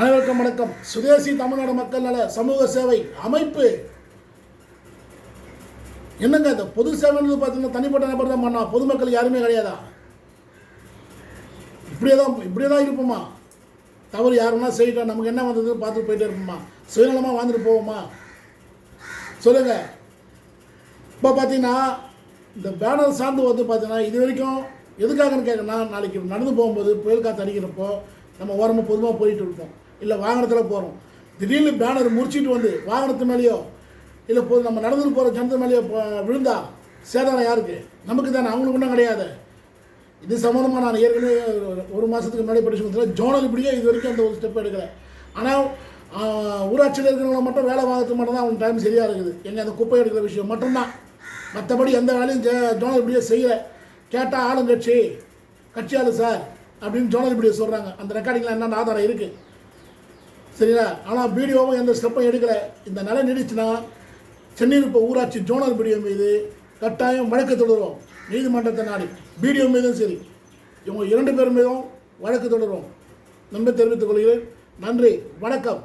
அனைவருக்கும் வணக்கம். சுதேசி தமிழ்நாடு மக்கள் நல சமூக சேவை அமைப்பு. என்னங்க இந்த பொது சேவைன்றது பார்த்தீங்கன்னா தனிப்பட்ட நபர் தான் பண்ணா பொதுமக்கள் யாருமே கிடையாதா? இப்படியே தான் இப்படியே தான் இருப்போமா? தவறு யாருன்னா செய்யட்டும் நமக்கு என்ன வந்தது பார்த்துட்டு போயிட்டே இருப்போமா? சுயநலமாக வாழ்ந்துட்டு போவோமா? சொல்லுங்க. இப்போ பார்த்தீங்கன்னா இந்த பேனர் சார்ந்து வந்து பார்த்தீங்கன்னா இது வரைக்கும் எதுக்காகன்னு கேட்கணும்னா நாளைக்கு நடந்து போகும்போது புயல் காற்று அடிக்கிறப்போ நம்ம ஓரமாக பொதுவாக போயிட்டு இருப்போம். இல்லை வாகனத்தில் போகிறோம் திடீர்னு பேனர் முடிச்சிட்டு வந்து வாகனத்து மேலேயோ இல்லை போது நம்ம நடந்து போகிற ஜனத்து மேலேயோ விழுந்தா சேதாரம் யாருக்கு? நமக்கு தானே அவங்களுக்கு ஒன்றும் கிடையாது. இது சம்மந்தமாக நான் ஏற்கனவே ஒரு- ஒரு மாதத்துக்கு முன்னாடி படிச்சு கொடுத்தேன் ஜோனல் இப்படியே இது வரைக்கும் அந்த ஒரு ஸ்டெப் எடுக்கிறேன் ஆனால் ஊராட்சியில் இருக்கிறவங்க மட்டும் வேலை வாங்கிறதுக்கு மட்டும் தான் அவங்க டைம் சரியாக இருக்குது. எங்கே அந்த குப்பை எடுக்கிற விஷயம் மட்டும்தான். மற்றபடி எந்த வேலையும் ஜோனல் இப்படியே செய்யலை. கேட்டால் ஆளுங்கட்சி கட்சி ஆளு சார் அப்படின்னு ஜோனல் இப்படியே சொல்கிறாங்க அந்த ரெக்கார்டிங்கில் என்னென்ன ஆதாரம் இருக்குது சரிங்களா? ஆனால் பிடிஓவும் எந்த ஸ்டெப்பும் எடுக்கலை. இந்த நிலை நீடிச்சுன்னா சென்னிருப்ப ஊராட்சி ஜோனல் பிடிஓ மீது கட்டாயம் வழக்கு தொடரும் நீதிமன்றத்தை நாடி. பிடிஓ மீதும் சரி. இவங்க இரண்டு பேர் மீதும் வழக்கு தொடரும் நன்றி தெரிவித்துக் கொள்கிறேன். நன்றி. வணக்கம்.